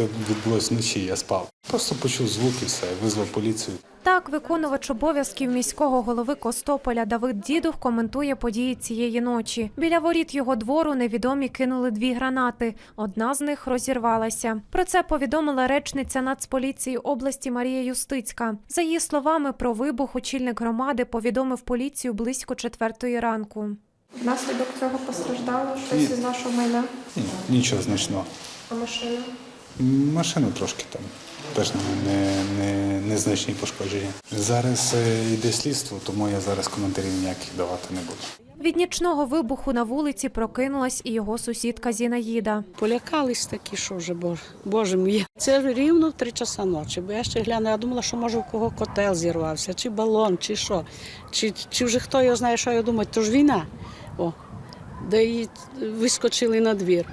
Це відбулось вночі, я спав. Просто почув звук і все, визвав поліцію. Так, виконувач обов'язків міського голови Костополя Давид Дідух коментує події цієї ночі. Біля воріт його двору невідомі кинули дві гранати. Одна з них розірвалася. Про це повідомила речниця Нацполіції області Марія Юстицька. За її словами, про вибух очільник громади повідомив поліцію близько четвертої ранку. Внаслідок цього постраждало щось Ні. із вашого майна, Ні, нічого значного. а машина. Машина трошки там. Теж не, не, незначні пошкодження. Зараз е, йде слідство, тому я зараз коментарів ніяких давати не буду. Від нічного вибуху на вулиці прокинулась і його сусідка Зінаїда. Полякались такі, що вже боже, боже мій. Це рівно в три часа ночі, бо я ще глянула, я думала, що може у кого котел зірвався, чи балон, чи що. Чи, чи вже хто його знає, що я думаю, то ж війна. О, де її вискочили на двір.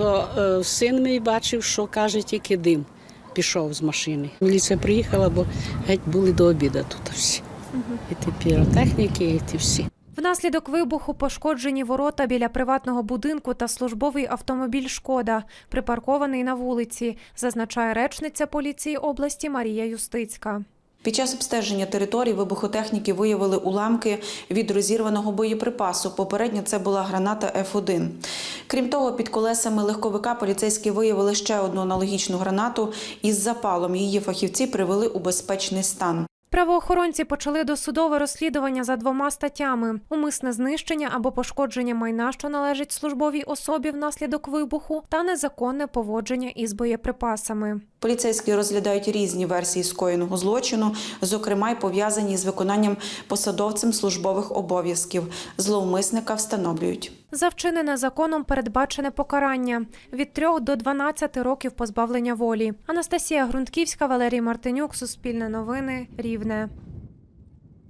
То е, син мій бачив, що каже, тільки дим пішов з машини. Міліція приїхала, бо геть були до обіду тут всі. І ті піротехніки, і ті всі. Внаслідок вибуху пошкоджені ворота біля приватного будинку та службовий автомобіль Шкода, припаркований на вулиці, зазначає речниця поліції області Марія Юстицька. Під час обстеження території вибухотехніки виявили уламки від розірваного боєприпасу. Попередньо це була граната Ф1. Крім того, під колесами легковика поліцейські виявили ще одну аналогічну гранату із запалом. Її фахівці привели у безпечний стан. Правоохоронці почали досудове розслідування за двома статтями: умисне знищення або пошкодження майна, що належить службовій особі внаслідок вибуху, та незаконне поводження із боєприпасами. Поліцейські розглядають різні версії скоєного злочину, зокрема й пов'язані з виконанням посадовцем службових обов'язків. Зловмисника встановлюють. За вчинене законом передбачене покарання від 3 до 12 років позбавлення волі. Анастасія Грунтківська, Валерій Мартинюк, Суспільне новини, Рівне.